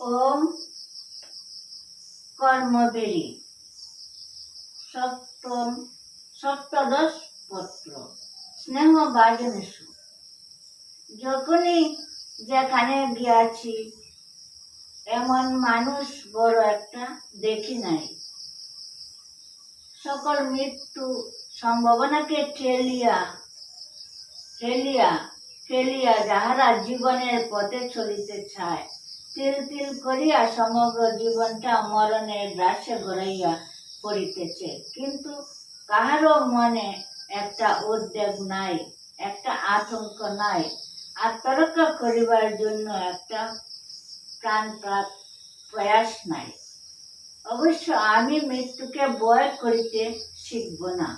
ওম কর্মবেরি সপ্তম, সপ্তদশ পত্র। স্নেহ বাজনেশু যখনই যেখানে গিয়াছি, এমন মানুষ বড় একটা দেখি নাই। সকল মৃত্যু সম্ভাবনাকে ঠেলিয়া ঠেলিয়া ফেলিয়া যাহারা জীবনের পথে চলিতে চায় তিল তিল করিয়া সমগ্র জীবনটা মরণের গ্রাসে গড়াইয়া পড়িতেছে। কিন্তু কাহারও মনে একটা উদ্বেগ নাই, একটা আতঙ্ক নাই। আত্মরক্ষা করিবার জন্য একটা প্রাণপ্রাপ প্রয়াস নাই। অবশ্য আমি মৃত্যুকে বয় করিতে শিখব না।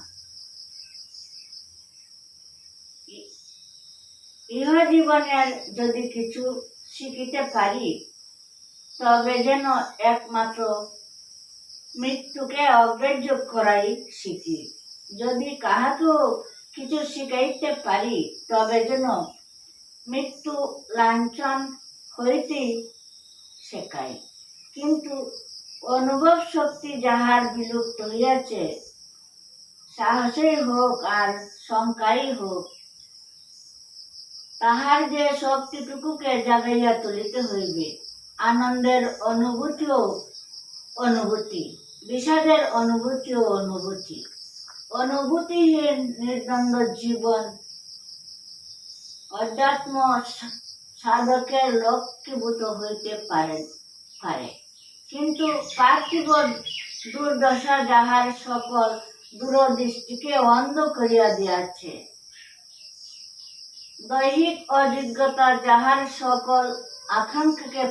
ইহা জীবনের যদি কিছু শিখিতে পারি, তবে যেন একমাত্র মৃত্যুকে অগ্রাহ্য করাই শিখি। যদি কাহাকেও কিছু শিখাইতে পারি, তবে যেন মৃত্যু লাঞ্ছন হইতেই শেখাই কিন্তু অনুভব শক্তি যাহার বিলুপ্ত হইয়াছে, সাহসই হোক আর শঙ্কাই হোক তাহার যে শক্তিটুকুকে জাগাইয়া তুলিতে হইবে, আনন্দের অনুভূতিও অনুভূতি, বিষাদের অনুভূতিও অনুভূতি। অনুভূতিহীন নির্দ্বন্দ্ব জীবন, অধ্যাত্ম সাধকের লক্ষ্যভূত হইতে পারে পারে। কিন্তু পার্থিব দুর্দশা যাহার সকল দূরদৃষ্টিকে অন্ধ করিয়া দিয়াছে দৈহিক অযোগ্যতা যাহার সকল আকাঙ্ক্ষাকে